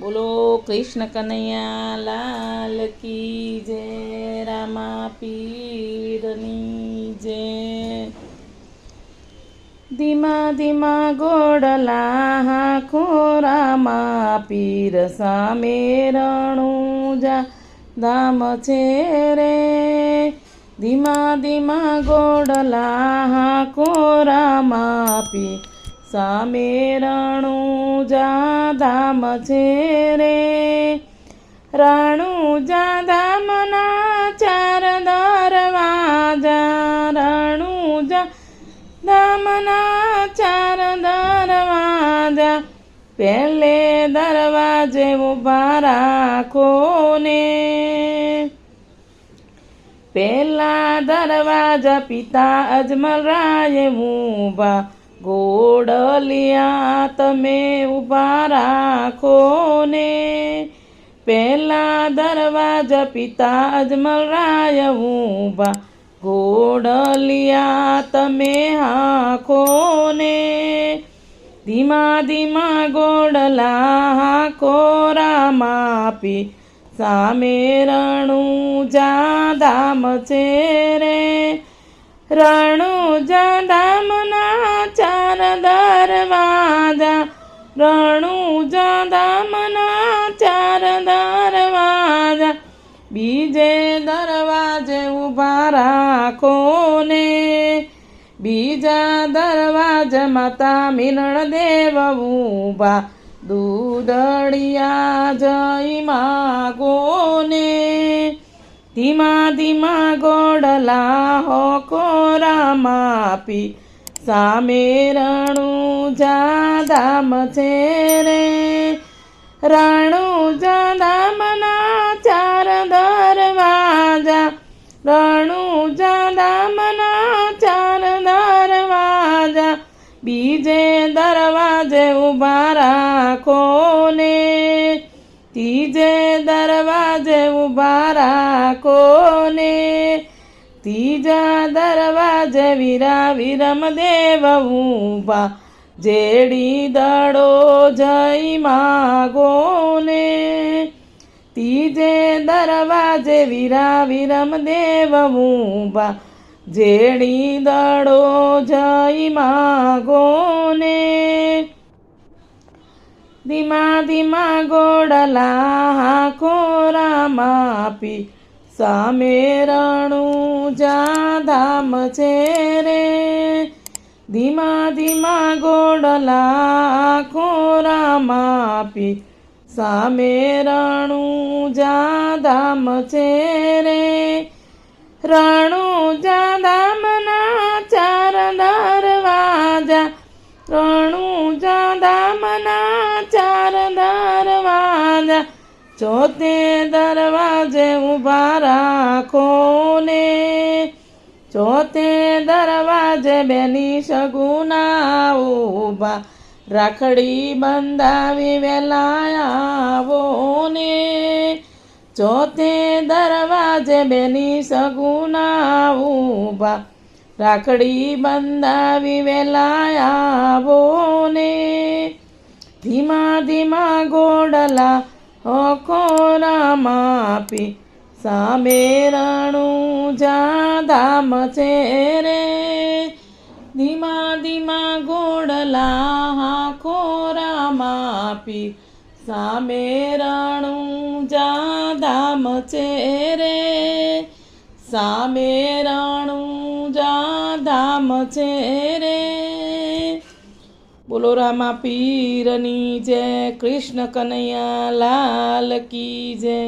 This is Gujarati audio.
બોલો કૃષ્ણ કનૈયા, લાલ કી જય, રામા પીરની જય. ધીમા ધીમા ગોડલા ખોરામાં રામા પીર સામે રણુજા ધામ છે રે. ધીમા ધીમા ગોડલા ખોરામાં રામા પીર સામે રણુજા ધામ છે રે. રણુજા ધામના ચાર દરવાજા. રણુજા ધામના ચાર દરવાજા. પહેલે દરવાજે ઊભા રાખો ને. પહેલા દરવાજા પિતા અજમલ રાય ઊભા ગોડલિયા તમે ઊભા રાખો ને. પહેલા દરવાજા પિતા અજમલ રાય ઊભા. ગોડલિયા તમે હાખો ને. ધીમા ધીમા ગોડલા હાકો રામાપી સામે રણુજા ધામ છે રે. રણુજા ધામના ચાર દરવાજા રણુજા દામના ચાર દરવાજા. બીજે દરવાજે ઊભા રાખો ને. બીજા દરવાજા માતા મિલણ દેવ ઊભા. દૂધડિયા જઈ માગો ને. ધીમા ધીમા ગોડલા હો કોરામાપી સામે રણુજા ધામ છે રે રણુજા ધામના ચાર દરવાજા. રણુજા ધામના ચાર દરવાજા. બીજે દરવાજે ઊભા રાખો ને ત્રીજે દરવાજે ઊભા રાખો ને ત્રીજા દરવાજે વીરા વિરમ દેવ ઊભા જેડી દડો જઈ માગો ને ત્રીજે દરવાજે વીરા વિરમ દેવ ઊભા જેડી દડો જઈ માગો ને ધીમા ધીમા ગોડલા ખોરા રામાપી સામે રણુજા ધામ છે રે. ધીમા ધીમા ગોડલા ખોરામાપી સામે રણુજા ધામ છે રે. રણુજા ધામના ચાર દરવાજા. રણુજા ધામના ચાર ચોથે દરવાજે ઊભા રાખો ને ચોથે દરવાજે બેની સગુના ઊભા રાખડી બંધાવી વેલાયાવો ને ચોથે દરવાજે બેની સગુના ઊભા રાખડી બંધાવી વેલાયાવો ને ધીમા ધીમા ગોડલા હોખોરા માપી સામે રણુજા ધામ છે રે ધીમા ધીમા ગોડલા હાખોરા માપી સામે રણુજા ધામ છે રે સામે રણુજા ધામ છે બોલો રામા પીરની જય કૃષ્ણ કનૈયા લાલ કી જય.